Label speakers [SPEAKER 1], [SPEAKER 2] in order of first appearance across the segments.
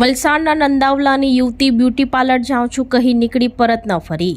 [SPEAKER 1] વલસાડના નંદાવલાની યુવતી beauty parlour જાઉં છું કહી નીકળી પરત ન ફરી.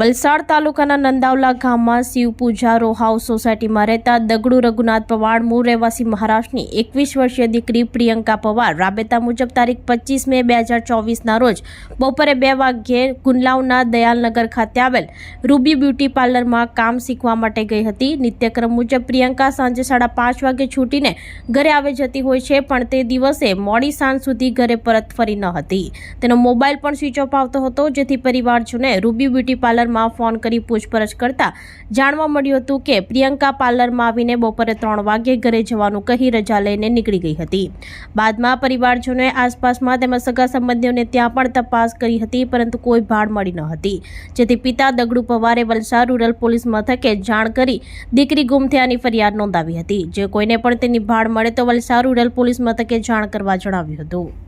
[SPEAKER 1] વલસાડ તાલુકાના નંદાવલા ગામમાં શિવપૂજા રો હાઉસ સોસાયટીમાં રહેતા દગડુ રઘુનાથ પવાર મૂળ રહેવાસી મહારાષ્ટ્રની એકવીસ વર્ષીય દીકરી પ્રિયંકા પવાર રાબેતા મુજબ તારીખ પચીસ મે બે હજાર ચોવીસના રોજ બપોરે બે વાગ્યે ગુંડલાવના દયાલનગર ખાતે આવેલ રૂબી બ્યુટી પાર્લરમાં કામ શીખવા માટે ગઈ હતી. નિત્યક્રમ મુજબ પ્રિયંકા સાંજે સાડા પાંચ વાગે છૂટીને ઘરે આવે જતી હોય છે, પણ તે દિવસે મોડી સાંજ સુધી ઘરે પરત ફરી ન હતી. તેનો મોબાઈલ પણ સ્વિચ ઓફ આવતો હતો, જેથી પરિવારજોને રૂબી બ્યુટી પાર્લરમાં ફોન કરી પૂછપરછ કરતા જાણવા મળ્યું હતું કે પ્રિયંકા પાર્લરમાં આવીને બપોરે ત્રણ વાગ્યે ઘરે જવાનું કહી રજા લઈને નીકળી ગઈ હતી. બાદમાં પરિવારજનોએ આસપાસમાં તેમજ સગા સંબંધીઓને ત્યાં પણ તપાસ કરી હતી, પરંતુ કોઈ ભાડ મળી ન હતી. જેથી પિતા દગડુ પવારે વલસાડ રૂરલ પોલીસ મથકે જાણ કરી દીકરી ગુમ થયાની ફરિયાદ નોંધાવી હતી. જે કોઈને પણ તેની ભાડ મળે તો વલસાડ રૂરલ પોલીસ મથકે જાણ કરવા જણાવ્યું હતું.